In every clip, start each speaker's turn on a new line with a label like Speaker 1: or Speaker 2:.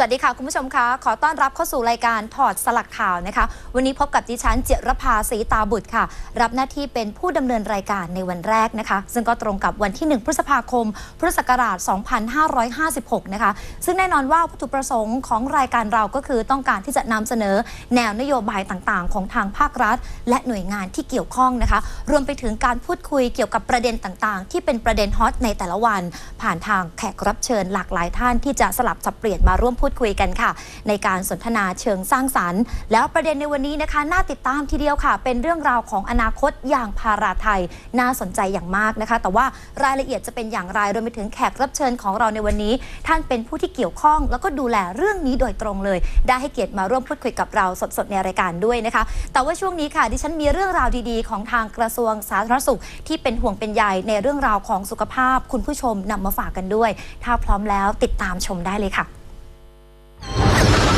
Speaker 1: สวัสดีค่ะ คุณผู้ชมคะ ขอต้อนรับเข้าสู่รายการถอดสลักข่าวนะคะ วันนี้พบกับดิฉันเจรภาศรีตาบุตรค่ะ รับหน้าที่เป็นผู้ดำเนินรายการในวันแรกนะคะ ซึ่งก็ตรงกับวันที่ 1 พฤษภาคม พุทธศักราช 2556 นะคะ ซึ่งแน่นอนว่าวัตถุประสงค์ของรายการเราก็คือต้องการที่จะนำเสนอแนวนโยบายต่างๆ ของทางภาครัฐ และหน่วยงานที่เกี่ยวข้องนะคะ รวมไปถึงการพูดคุยเกี่ยวกับประเด็นต่างๆ ที่เป็นประเด็นฮอตในแต่ละวัน ผ่านทางแขกรับเชิญหลากหลายท่านที่จะสลับสับเปลี่ยนมาร่วมพูดดคุยกันค่ะ ในการสนทนาเชิงสร้างสรรค์ แล้วประเด็นในวันนี้นะคะ น่าติดตามทีเดียวค่ะ เป็นเรื่องราวของอนาคตอย่างพาราไทย น่าสนใจอย่างมากนะคะ แต่ว่ารายละเอียดจะเป็นอย่างไรรวมไปถึงแขกรับเชิญของเราในวันนี้ ท่านเป็นผู้ที่เกี่ยวข้อง แล้วก็ดูแลเรื่องนี้โดยตรงเลย ได้ให้เกียรติมาร่วมพูดคุยกับเราสดๆในรายการด้วยนะคะ แต่ว่าช่วงนี้ค่ะดิฉันมีเรื่องราวดีๆ ของทางกระทรวงสาธารณสุข ที่เป็นห่วงเป็นใยในเรื่องราวของสุขภาพ คุณผู้ชมนำมาฝากกันด้วย ถ้าพร้อมแล้วติดตามชมได้เลยค่ะ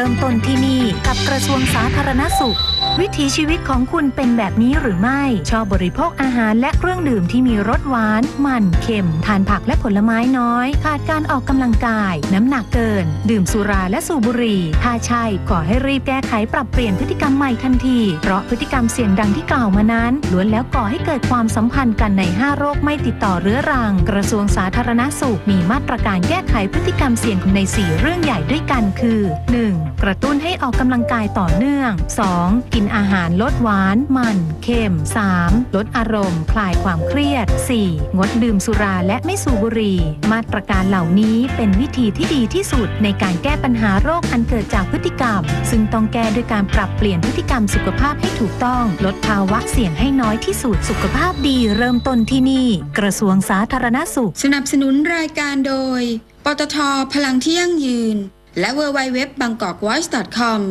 Speaker 2: เริ่มต้นที่นี่กับกระทรวงสาธารณสุข วิถีชีวิตของคุณเป็นแบบนี้หรือไม่ ชอบบริโภคอาหารและเครื่องดื่มที่มีรสหวาน มันเค็ม ทานผักและผลไม้น้อย ขาดการออกกำลังกาย น้ำหนักเกิน ดื่มสุราและสูบบุหรี่ถ้าใช่ขอให้รีบแก้ไขปรับเปลี่ยนพฤติกรรมใหม่ทันที เพราะพฤติกรรมเสี่ยงดังที่กล่าวมานั้นล้วนแล้วก่อให้เกิดความสัมพันธ์กันใน 5 โรคไม่ติดต่อเรื้อรัง กระทรวงสาธารณสุขมีมาตรการแก้ไขพฤติกรรมเสี่ยงใน 4 เรื่องใหญ่ด้วยกันคือ 1. กระตุ้นให้ออกกำลังกายต่อเนื่อง 2. กินอาหารลดหวาน มัน เค็ม 3. ลดอารมณ์ คลายความเครียด 4. งดดื่มสุราและไม่สูบบุหรี่ มาตรการเหล่านี้เป็นวิธีที่ดีที่สุดในการแก้ปัญหาโรคอันเกิดจากพฤติกรรม ซึ่งต้องแก้ด้วยการปรับเปลี่ยนพฤติกรรมสุขภาพให้ถูกต้อง ลดภาวะเสี่ยงให้น้อยที่สุดสุขภาพดีเริ่มต้นที่นี่ กระทรวงสาธารณสุข
Speaker 3: สนับสนุนรายการโดย ปตทพลังที่ยั่งยืน และ w w w b a n g k o k w a t c h c o m